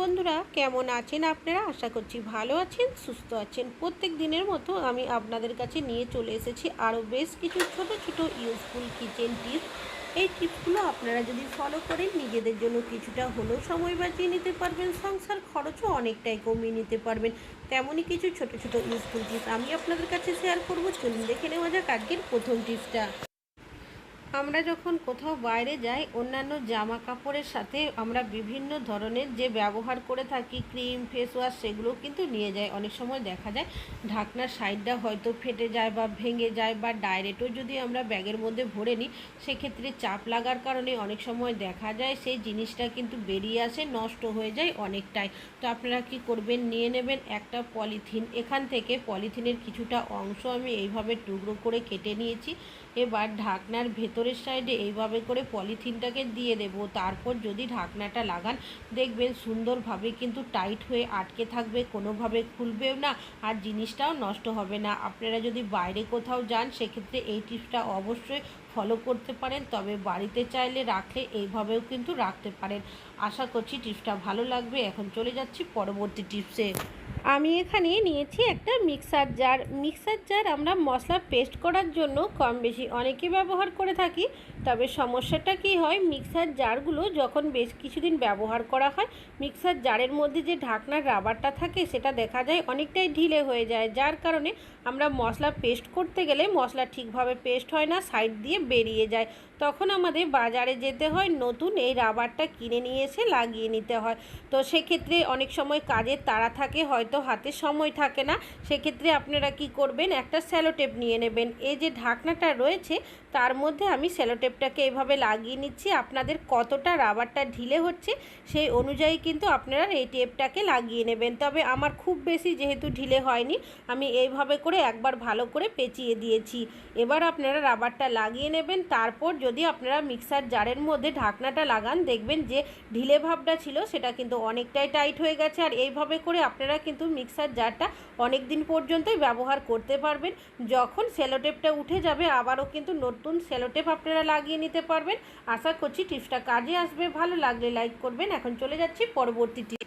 বন্ধুরা, কেমন আছেন আপনারা? আশা করছি ভালো আছেন, সুস্থ আছেন। প্রত্যেক দিনের মতো আমি আপনাদের কাছে নিয়ে চলে এসেছি আরও বেশ কিছু ছোট ছোট ইউজফুল কিচেন টিপস এই টিপসগুলো আপনারা যদি ফলো করেন, নিজেদের জন্য কিছুটা হলেও সময় বাঁচিয়ে নিতে পারবেন, সংসার খরচও অনেকটাই কমিয়ে নিতে পারবেন। তেমনই কিছু ছোট ছোট ইউজফুল টিপস আমি আপনাদের কাছে শেয়ার করব। চলুন দেখে নেওয়া যাক আজকের প্রথম টিপসটা আমরা যখন কোথাও বাইরে যাই, অন্যান্য জামা কাপড়ের সাথে আমরা বিভিন্ন ধরনের যে ব্যবহার করে থাকি, ক্রিম ফেস ওয়াশ সেগুলো কিন্তু নিয়ে যাই। অনেক সময় দেখা যায়, ঢাকনার সাইডটা হয়তো ফেটে যায় বা ভেঙে যায় বা ডাইরেক্টও যদি আমরা ব্যাগের মধ্যে ভরে নিই, সেক্ষেত্রে চাপ লাগার কারণে অনেক সময় দেখা যায় সেই জিনিসটা কিন্তু বেরিয়ে আসে, নষ্ট হয়ে যায় অনেকটাই। তো আপনারা কি করবেন? নিয়ে নেবেন একটা পলিথিন। এখান থেকে পলিথিনের কিছুটা অংশ আমি এইভাবে টুকরো করে কেটে নিয়েছি। এবার ঢাকনার ভেতরের সাইডে এইভাবে করে পলিথিনটাকে দিয়ে দেব। তারপর যদি ঢাকনাটা লাগান, দেখবেন সুন্দরভাবে কিন্তু টাইট হয়ে আটকে থাকবে, কোনোভাবে খুলবেও না আর জিনিসটাও নষ্ট হবে না। আপনারা যদি বাইরে কোথাও যান, সেক্ষেত্রে এই টিপসটা অবশ্যই ফলো করতে পারেন। তবে বাড়িতে চাইলে রাখলে এইভাবেও কিন্তু রাখতে পারেন। আশা করছি টিপসটা ভালো লাগবে। এখন চলে যাচ্ছি পরবর্তী টিপসে। আমি এখানে নিয়েছি একটা মিক্সার জার। মিক্সার জার আমরা মশলা পেস্ট করার জন্য কম বেশি অনেকে ব্যবহার করে থাকি। তবে সমস্যাটা কি হয়, মিক্সার জারগুলো যখন বেশ কিছুদিন ব্যবহার করা হয়, মিক্সার জারের মধ্যে যে ঢাকনার রাবারটা থাকে সেটা দেখা যায় অনেকটাই ঢিলে হয়ে যায়। যার কারণে আমরা মশলা পেস্ট করতে গেলে মশলা ঠিকভাবে পেস্ট হয় না, সাইড দিয়ে বেরিয়ে যায়। তখন আমাদের বাজারে যেতে হয়, নতুন এই রাবারটা কিনে নিয়ে এসে লাগিয়ে নিতে হয়। তো সেক্ষেত্রে অনেক সময় কাজের তাড়া থাকে, হয়তো হাতে সময় থাকে না, সেক্ষেত্রে আপনারা কি করবেন? একটা স্যালোটেপ নিয়ে নেবেন। এই যে ঢাকনাটা রয়েছে, তার মধ্যে আমি স্যালোটেপটাকে এভাবে লাগিয়ে নিচ্ছি। আপনাদের কতটা রাবারটা ঢিলে হচ্ছে, সেই অনুযায়ী কিন্তু আপনারা এই টেপটাকে লাগিয়ে নেবেন। তবে আমার খুব বেশি যেহেতু ঢিলে হয়নি, আমি এইভাবে করে একবার ভালো করে পেঁচিয়ে দিয়েছি। এবার আপনারা রাবারটা লাগিয়ে নেবেন। তারপর যদি আপনারা মিক্সার জারের মধ্যে ঢাকনাটা লাগান, দেখবেন যে ঢিলে ভাবটা ছিল, সেটা কিন্তু অনেকটাই টাইট হয়ে গেছে। আর এইভাবে করে আপনারা কিন্তু মিক্সার জারটা অনেক দিন পর্যন্তই ব্যবহার করতে পারবেন। যখন সেলোটেপটা উঠে যাবে, আবারও কিন্তু নতুন সেলোটেপ আপনারা লাগিয়ে নিতে পারবেন। আশা করছি টিপসটা কাজে আসবে। ভালো লাগলে লাইক করবেন। এখন চলে যাচ্ছি পরবর্তী টিপ।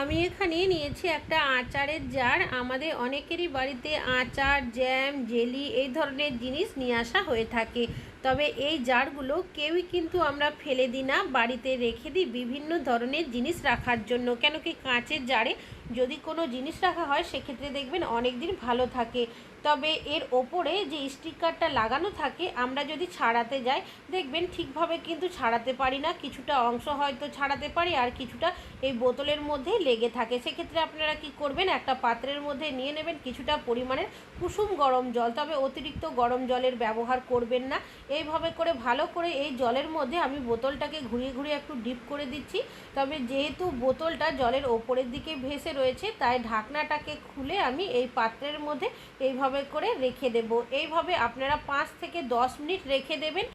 আমি এখানে নিয়েছি একটা আচারের জার। আমাদের অনেকেরই বাড়িতে আচার, জ্যাম, জেলি এই ধরনের জিনিস নিয়ে আসা হয়ে থাকে। তবে এই জারগুলো কেউই কিন্তু আমরা ফেলে দিই না, বাড়িতে রেখে দিই বিভিন্ন ধরনের জিনিস রাখার জন্য। কেন কি কাঁচের জারে যদি কোনো জিনিস রাখা হয়, সেক্ষেত্রে দেখবেন অনেক দিন ভালো থাকে। তবে এর ওপরে যে স্টিকারটা লাগানো থাকে, আমরা যদি ছাড়াতে যাই, দেখবেন ঠিকভাবে কিন্তু ছাড়াতে পারি না। কিছুটা অংশ হয়তো ছাড়াতে পারি আর কিছুটা এই বোতলের মধ্যে লেগে থাকে। সেক্ষেত্রে আপনারা কি করবেন? একটা পাত্রের মধ্যে নিয়ে নেবেন কিছুটা পরিমাণের কুসুম গরম জল। তবে অতিরিক্ত গরম জলের ব্যবহার করবেন না। এইভাবে করে ভালো করে এই জলের মধ্যে আমি বোতলটাকে ঘুরিয়ে ঘুরিয়ে একটু ডিপ করে দিচ্ছি। তবে যেহেতু বোতলটা জলের ওপরের দিকে ভেসে রয়েছে, তাই ঢাকনাটাকে খুলে আমি এই পাত্রের মধ্যে এইভাবে করে রেখে দেব। এইভাবে আপনারা পাঁচ থেকে দশ মিনিট রেখে দেবেন।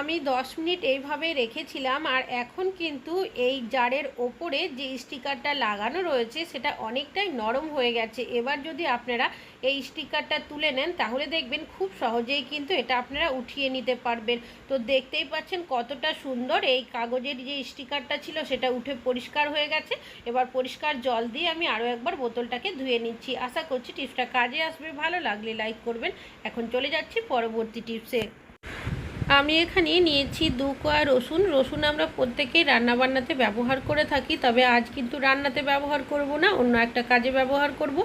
আমি দশ মিনিট এইভাবে রেখেছিলাম, আর এখন কিন্তু এই জারের ওপরে যে স্টিকারটা লাগানো রয়েছে, সেটা অনেকটাই নরম হয়ে গেছে। এবার যদি আপনারা এই স্টিকারটা তুলে নেন, তাহলে দেখবেন খুব সহজেই কিন্তু এটা আপনারা উঠিয়ে নিতে পারবেন। তো দেখতেই পাচ্ছেন কতটা সুন্দর এই কাগজের যে স্টিকারটা ছিল, সেটা উঠে পরিষ্কার হয়ে গেছে। এবার পরিষ্কার জল দিয়ে আমি আরও একবার বোতলটাকে ধুয়ে নিচ্ছি। আশা করছি টিপসটা কাজে আসবে। ভালো লাগলে লাইক করবেন। এখন চলে যাচ্ছি পরবর্তী টিপসে। আমি এখানে নিয়েছি দু কোয়া রসুন। রসুন আমরা প্রত্যেকেই রান্নাবান্নাতে ব্যবহার করে থাকি, তবে আজ কিন্তু রান্নাতে ব্যবহার করব না, অন্য একটা কাজে ব্যবহার করব।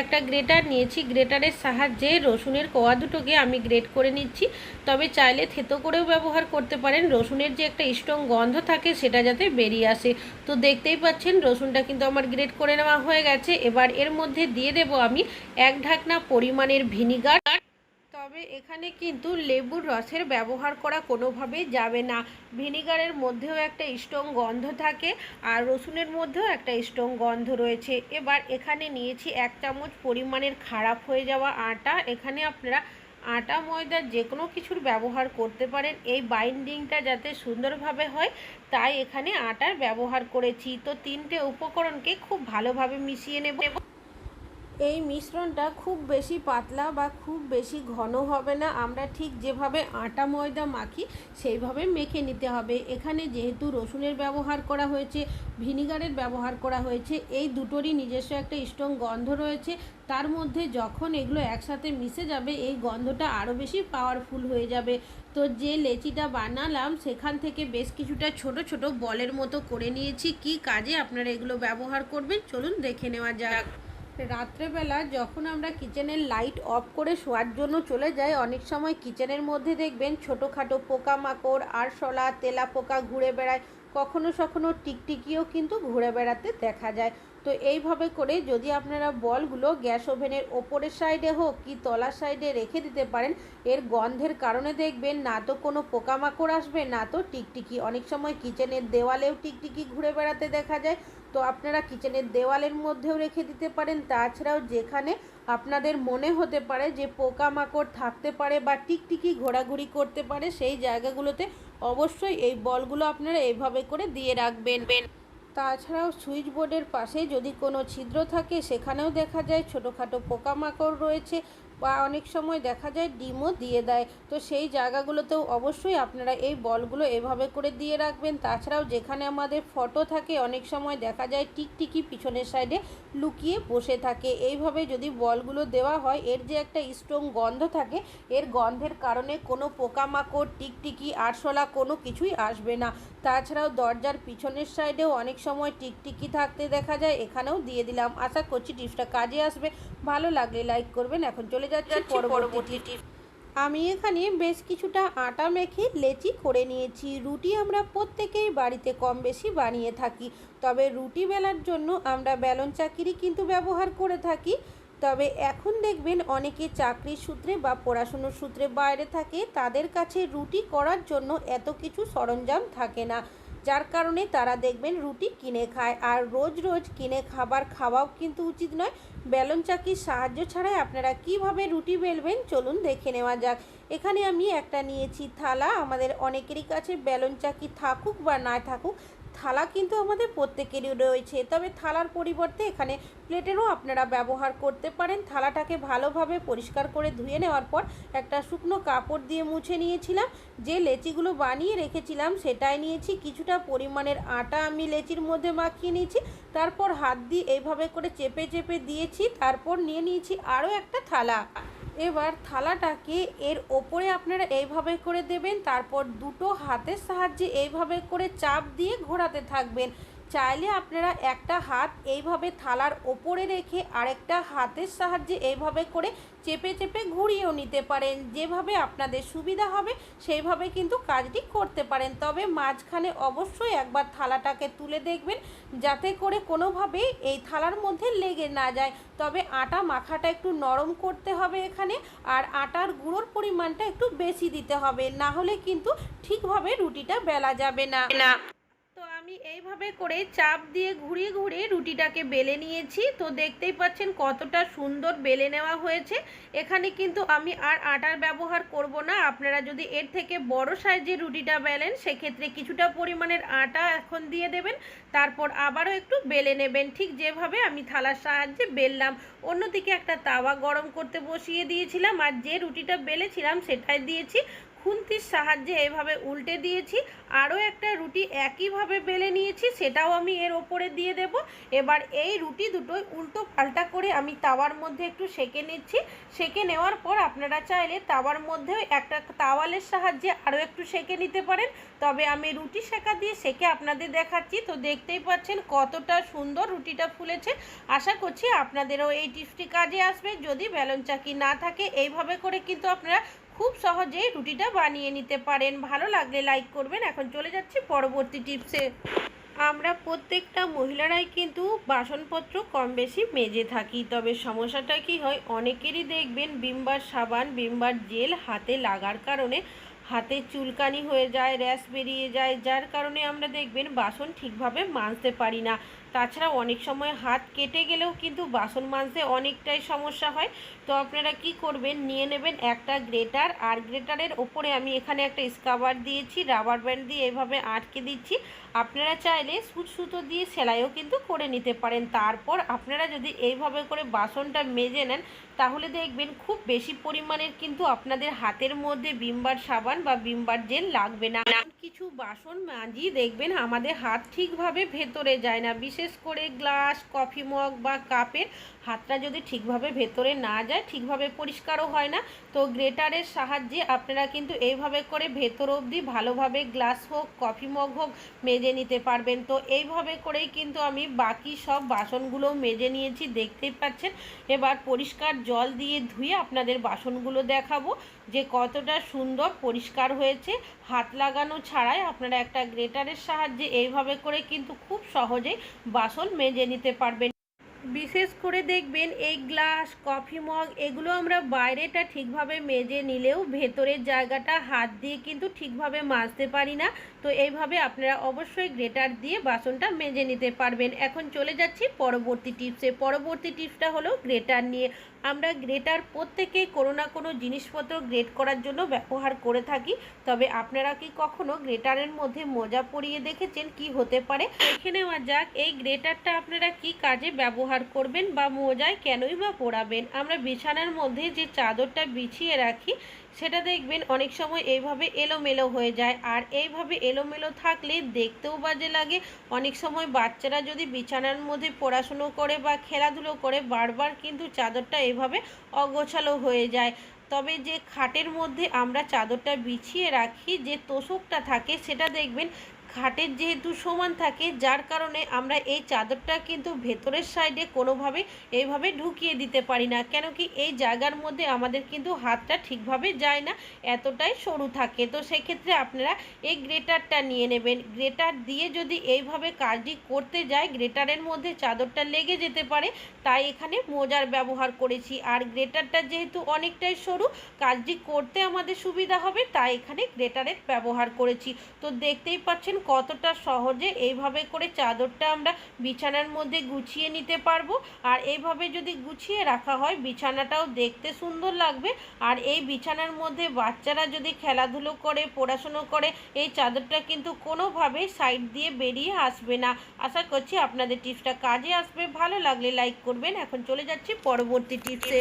একটা গ্রেটার নিয়েছি, গ্রেটারের সাহায্যে রসুনের কোয়া দুটোকে আমি গ্রেট করে নিচ্ছি, তবে চাইলে থেতো করেও ব্যবহার করতে পারেন। রসুনের যে একটা স্ট্রং গন্ধ থাকে, সেটা যাতে বেরিয়ে আসে। তো দেখতেই পাচ্ছেন, রসুনটা কিন্তু আমার গ্রেট করে নেওয়া হয়ে গেছে। এবার এর মধ্যে দিয়ে দেব আমি এক ঢাকনা পরিমাণের ভিনিগার। তবে এখানে কিন্তু লেবুর রসের ব্যবহার করা কোনোভাবেই যাবে না। ভিনিগারের মধ্যেও একটা স্ট্রং গন্ধ থাকে আর রসুনের মধ্যেও একটা স্ট্রং গন্ধ রয়েছে। এবার এখানে নিয়েছি এক চামচ পরিমাণের খারাপ হয়ে যাওয়া আটা। এখানে আপনারা আটা, ময়দা যে কোনো কিছুর ব্যবহার করতে পারেন। এই বাইন্ডিংটা যাতে সুন্দরভাবে হয়, তাই এখানে আটার ব্যবহার করেছি। তো তিনটে উপকরণকে খুব ভালোভাবে মিশিয়ে নেব। এই মিশ্রণটা খুব বেশি পাতলা বা খুব বেশি ঘন হবে না। আমরা ঠিক যেভাবে আটা, ময়দা মাখি, সেইভাবে মেখে নিতে হবে। এখানে যেহেতু রসুনের ব্যবহার করা হয়েছে, ভিনিগারের ব্যবহার করা হয়েছে, এই দুটোরই নিজস্ব একটা স্ট্রং গন্ধ রয়েছে। তার মধ্যে যখন এগুলো একসাথে মিশে যাবে, এই গন্ধটা আরও বেশি পাওয়ারফুল হয়ে যাবে। তো যে লেচিটা বানালাম, সেখান থেকে বেশ কিছুটা ছোট ছোট বলের মতো করে নিয়েছি। কি কাজে আপনারা এগুলো ব্যবহার করবেন? চলুন দেখে নেওয়া যাক। রাত্রেবেলা যখন আমরা কিচেনের লাইট অফ করে শোয়ার জন্য চলে যাই, অনেক সময় কিচেনের মধ্যে দেখবেন ছোটোখাটো পোকামাকড়, আরশোলা তেলা পোকা ঘুরে বেড়ায়। কখনো সখনো টিকটিকিও কিন্তু ঘুরে বেড়াতে দেখা যায়। তো এইভাবে করে যদি আপনারা বলগুলো গ্যাস ওভেনের ওপরের সাইডে হোক কি তলার সাইডে রেখে দিতে পারেন, এর গন্ধের কারণে দেখবেন না তো কোনো পোকামাকড় আসবে, না তো টিকটিকি। অনেক সময় কিচেনের দেওয়ালেও টিকটিকি ঘুরে বেড়াতে দেখা যায়। তো আপনারা কিচেনের দেওয়ালের মধ্যেও রেখে দিতে পারেন। তাছাড়াও যেখানে আপনাদের মনে হতে পারে যে পোকামাকড় থাকতে পারে বা টিকটিকি ঘোরাঘুরি করতে পারে, সেই জায়গাগুলোতে অবশ্যই এই বলগুলো আপনারা এইভাবে করে দিয়ে রাখবেন। তাছাড়াও সুইচ বোর্ডের পাশে যদি কোনো ছিদ্র থাকে, সেখানেও দেখা যায় ছোটোখাটো পোকামাকড় রয়েছে। বা অনেক সময় দেখা যায় ডিমও দিয়ে দেয়। তো সেই জায়গাগুলোতেও অবশ্যই আপনারা এই বলগুলো এভাবে করে দিয়ে রাখবেন। তাছাড়াও যেখানে আমাদের ফটো থাকে, অনেক সময় দেখা যায় টিকটিকি পিছনের সাইডে লুকিয়ে বসে থাকে। এইভাবে যদি বলগুলো দেওয়া হয়, এর যে একটা স্ট্রং গন্ধ থাকে, এর গন্ধের কারণে কোনো পোকামাকড়, টিকটিকি, আরশোলা কোনো কিছুই আসবে না। তাছাড়াও দরজার পিছনের সাইডেও অনেক সময় টিকটিকি থাকতে দেখা যায়। এখানেও দিয়ে দিলাম। আশা করছি টিপসটা কাজে আসবে। ভালো লাগলে লাইক করবেন। এখন চলে যাচ্ছি পরবর্তী টিপ আমি এখানে বেশ কিছুটা আটা মেখে লেচি করে নিয়েছি। রুটি আমরা প্রত্যেকেই বাড়িতে কম বেশি বানিয়ে থাকি। তবে রুটি বেলার জন্য আমরা বেলন চাকিরি কিন্তু ব্যবহার করে থাকি। তবে এখন দেখবেন অনেকে চাকরির সূত্রে বা পড়াশুনোর সূত্রে বাইরে থাকে, তাদের কাছে রুটি করার জন্য এত কিছু সরঞ্জাম থাকে না। যার কারণে তারা দেখবেন রুটি কিনে খায়। আর রোজ রোজ কিনে খাবার খাওয়াও কিন্তু উচিত নয়। বেলন চাকির সাহায্য ছাড়াই আপনারা কীভাবে রুটি বেলবেন চলুন দেখে নেওয়া যাক। এখানে আমি একটা নিয়েছি থালা। আমাদের অনেকেরই কাছে বেলন চাকি থাকুক বা না থাকুক থালা কিন্তু আমাদের প্রত্যেকেরই রয়েছে। তবে থালার পরিবর্তে এখানে প্লেটেরও আপনারা ব্যবহার করতে পারেন। থালাটাকে ভালোভাবে পরিষ্কার করে ধুয়ে নেওয়ার পর একটা শুকনো কাপড় দিয়ে মুছে নিয়েছিলাম। যে লেচিগুলো বানিয়ে রেখেছিলাম সেটাই নিয়েছি। কিছুটা পরিমাণের আটা আমি লেচির মধ্যে মাখিয়ে নিয়েছি। তারপর হাত দিয়ে এইভাবে করে চেপে চেপে দিয়েছি। তারপর নিয়ে নিয়েছি আরও একটা থালা। এবার থালাটাকে এর ওপরে আপনারা এইভাবে করে দেবেন, তারপর দুটো হাতের সাহায্যে এইভাবে করে চাপ দিয়ে ঘোরাতে থাকবেন। চাইলে আপনারা একটা হাত এইভাবে থালার ওপরে রেখে আরেকটা হাতের সাহায্যে এইভাবে করে চেপে চেপে ঘুরিয়েও নিতে পারেন। যেভাবে আপনাদের সুবিধা হবে, সেইভাবে কিন্তু কাজটি করতে পারেন। তবে মাঝখানে অবশ্যই একবার থালাটাকে তুলে দেখবেন, যাতে করে কোনোভাবে এই থালার মধ্যে লেগে না যায়। তবে আটা মাখাটা একটু নরম করতে হবে এখানে, আর আটার গুঁড়োর পরিমাণটা একটু বেশি দিতে হবে। না হলে কিন্তু ঠিকভাবে রুটিটা বেলা যাবে না। আমি এইভাবে করে চাপ দিয়ে ঘুরিয়ে ঘুরিয়ে রুটিটাকে বেলে নিয়েছি। তো দেখতেই পাচ্ছেন কতটা সুন্দর বেলে নেওয়া হয়েছে। এখানে কিন্তু আমি আর আটার ব্যবহার করব না। আপনারা যদি এর থেকে বড় সাইজের রুটিটা বেলেন, সেক্ষেত্রে কিছুটা পরিমাণের আটা এখন দিয়ে দেবেন, তারপর আবারও একটু বেলে নেবেন। ঠিক যেভাবে আমি থালার সাহায্যে বেললাম। অন্যদিকে একটা তাওয়া গরম করতে বসিয়ে দিয়েছিলাম, আর যে রুটিটা বেলেছিলাম সেটাই দিয়েছি। খুন্তির সাহায্যে এভাবে উল্টে দিয়েছি। আরও একটা রুটি একইভাবে বেলে নিয়েছি, সেটাও আমি এর ওপরে দিয়ে দেব। এবার এই রুটি দুটোই উল্টো পাল্টা করে আমি তাওয়ার মধ্যে একটু সেকে নিচ্ছি। সেকে নেওয়ার পর আপনারা চাইলে তাওয়ার মধ্যেও একটা তাওয়ালের সাহায্যে আরও একটু সেকে নিতে পারেন। তবে আমি রুটি সেকা দিয়ে সেকে আপনাদের দেখাচ্ছি। তো দেখতেই পাচ্ছেন কতটা সুন্দর রুটিটা ফুলেছে। আশা করছি আপনাদেরও এই টিপসটি কাজে আসবে। যদি বেলন চাকি না থাকে, এইভাবে করে কিন্তু আপনারা খুব সহজেই রুটিটা বানিয়ে নিতে পারেন। ভালো লাগলে লাইক করবেন। এখন চলে যাচ্ছি পরবর্তী টিপসে আমরা প্রত্যেকটা মহিলারাই কিন্তু বাসনপত্র কম বেশি মেজে থাকি। তবে সমস্যাটা কি হয়? অনেকেরই দেখবেন বিমবার সাবান, বিমবার জেল হাতে লাগার কারণে হাতে চুলকানি হয়ে যায়, র্যাশ বেরিয়ে যায়, যার কারণে আমরা দেখবেন বাসন ঠিকভাবে মাজতে পারি না। তাছাড়া অনেক সময় হাত কেটে গেলেও কিন্তু বাসন মাজতে অনেকটাই সমস্যা হয়। তো আপনারা কি করবেন? নিয়ে নেবেন একটা গ্রেটার। আর গ্রেটারের ওপরে আমি এখানে একটা স্কাবার দিয়েছি, রাবার ব্যান্ড দিয়ে এভাবে আটকে দিচ্ছি। আপনারা চাইলে সুচ সুতো দিয়ে সেলাইও কিন্তু করে নিতে পারেন। তারপর আপনারা যদি এইভাবে করে বাসনটা মেজে নেন তাহলে দেখবেন খুব বেশি পরিমাণের কিন্তু আপনাদের হাতের মধ্যে বিমবার সাবান বা বিমবার জেল লাগবে না। কিছু বাসন মাজি দেখবেন আমাদের হাত ঠিকভাবে ভেতরে যায় না। বিশেষ করে গ্লাস, কফি মগ বা কাপের হাতটা যদি ঠিকভাবে ভেতরে না যায়, ঠিকভাবে পরিষ্কারও হয় না, তো গ্রেটারের সাহায্যে আপনারা কিন্তু এইভাবে করে ভেতর অবধি ভালোভাবে গ্লাস হোক, কফি মগ হোক মেজে নিতে পারবেন। তো এইভাবে করেই কিন্তু আমি বাকি সব বাসনগুলো মেজে নিয়েছি, দেখতেই পাচ্ছেন। এবার পরিষ্কার জল দিয়ে ধুয়ে আপনাদের বাসনগুলো দেখাবো। যে কতটা সুন্দর পরিষ্কার হয়েছে। হাত লাগানো ছাড়াই আপনারা একটা গ্রেটারের সাহায্যে এইভাবে করে কিন্তু খুব সহজেই বাসন মেজে নিতে পারবেন। বিশেষ করে দেখবেন এই গ্লাস, কফি মগ, এগুলো আমরা বাইরেটা ঠিকভাবে মেজে নিলেও ভেতরের জায়গাটা হাত দিয়ে কিন্তু ঠিকভাবে মাজতে পারি না। তো এইভাবে আপনারা অবশ্যই গ্রেটার দিয়ে বাসনটা মেজে নিতে পারবেন। এখন চলে যাচ্ছি পরবর্তী টিপসে। পরবর্তী টিপসটা হলো গ্রেটার নিয়ে। আমরা গ্রেটার প্রত্যেকেই কোনো না কোনো জিনিসপত্র গ্রেট করার জন্য ব্যবহার করে থাকি। তবে আপনারা কি কখনো গ্রেটারের মধ্যে মোজা পরিয়ে দেখেছেন? কি হতে পারে? দেখে নেওয়া যাক। এই গ্রেটারটা আপনারা কি কাজে ব্যবহার করবেন বা মোজায় কেনই বা পরাবেন। আমরা বিছানার মধ্যে যে চাদরটা বিছিয়ে রাখি, সেটা দেখবেন অনেক সময় এইভাবে এলোমেলো হয়ে যায়। আর এইভাবে এলোমেলো থাকলে দেখতেও বাজে লাগে। অনেক সময় বাচ্চারা যদি বিছানার মধ্যে পড়াশুনো করে বা খেলাধুলো করে, বারবার কিন্তু চাদরটা এভাবে অগোছালো হয়ে যায়। তবে যে খাটের মধ্যে আমরা চাদরটা বিছিয়ে রাখি, যে তোষকটা থাকে, সেটা দেখবেন খাটের যেহেতু সমান থাকে, যার কারণে আমরা এই চাদরটা কিন্তু ভেতরের সাইডে কোনোভাবে এইভাবে ঢুকিয়ে দিতে পারি না। কেন কি এই জায়গার মধ্যে আমাদের কিন্তু হাতটা ঠিকভাবে যায় না, এতটাই সরু থাকে। তো সেক্ষেত্রে আপনারা এই গ্রেটারটা নিয়ে নেবেন। গ্রেটার দিয়ে যদি এইভাবে কাজটি করতে যায়, গ্রেটারের মধ্যে চাদরটা লেগে যেতে পারে, তাই এখানে মোজার ব্যবহার করেছি। আর গ্রেটারটা যেহেতু অনেকটাই সরু, কাজটি করতে আমাদের সুবিধা হবে, তাই এখানে গ্রেটারের ব্যবহার করেছি। তো দেখতেই পাচ্ছেন কতটা সহজে এইভাবে করে চাদরটা আমরা বিছানার মধ্যে গুছিয়ে নিতে পারব? আর এইভাবে যদি গুছিয়ে রাখা হয় বিছানাটাও দেখতে সুন্দর লাগবে। আর এই বিছানার মধ্যে বাচ্চারা যদি খেলাধুলো করে পড়াশুনো করে এই চাদরটা কিন্তু কোনোভাবে সাইড দিয়ে বেরিয়ে আসবে না। আশা করছি আপনাদের টিপসটা কাজে আসবে। ভালো লাগলে লাইক করবেন। এখন চলে যাচ্ছি পরবর্তী টিপসে।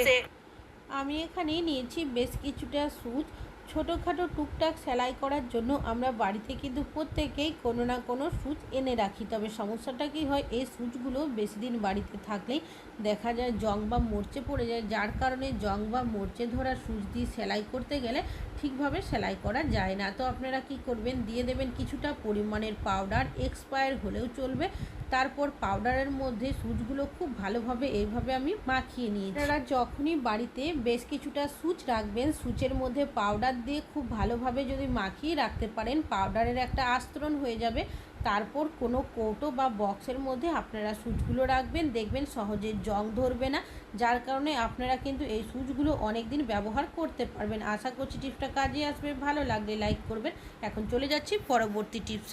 আমি এখানে নিয়েছি বেশ কিছুটা সুচ। ছোটোখাটো টুকটাক সেলাই করার জন্য আমরা বাড়িতে কিন্তু প্রত্যেকেই কোনো না কোনো সুচ এনে রাখি। তবে সমস্যাটা কি হয়, এই সুচগুলো বেশি দিন বাড়িতে থাকলেই দেখা যায় জং বা মরচে পড়ে যায়। যার কারণে জং বা মরচে ধরা সুচ দিয়ে সেলাই করতে গেলে ঠিকভাবে সেলাই করা যায় না। তো আপনারা কি করবেন? দিয়ে দেবেন কিছুটা পরিমাণের পাউডার এক্সপায়ার হলেও চলবে। তারপর পাউডারের মধ্যে সুচগুলো খুব ভালোভাবে এইভাবে আমি মাখিয়ে নিয়েছি। আপনারা যখনই বাড়িতে বেশ কিছুটা সুচ রাখবেন, সুচের মধ্যে পাউডার দিয়ে খুব ভালোভাবে যদি মাখিয়ে রাখতে পারেন পাউডারের একটা আস্তরণ হয়ে যাবে। তারপর কোনো কৌটো বা বক্সের মধ্যে আপনারা সুচগুলো রাখবেন, দেখবেন সহজে জং ধরবে না। যার কারণে আপনারা কিন্তু এই সুচগুলো অনেক দিন ব্যবহার করতে পারবেন। আশা করছি টিপসটা কাজে আসবে। ভালো লাগলে লাইক করবেন। এখন চলে যাচ্ছি পরবর্তী টিপসে।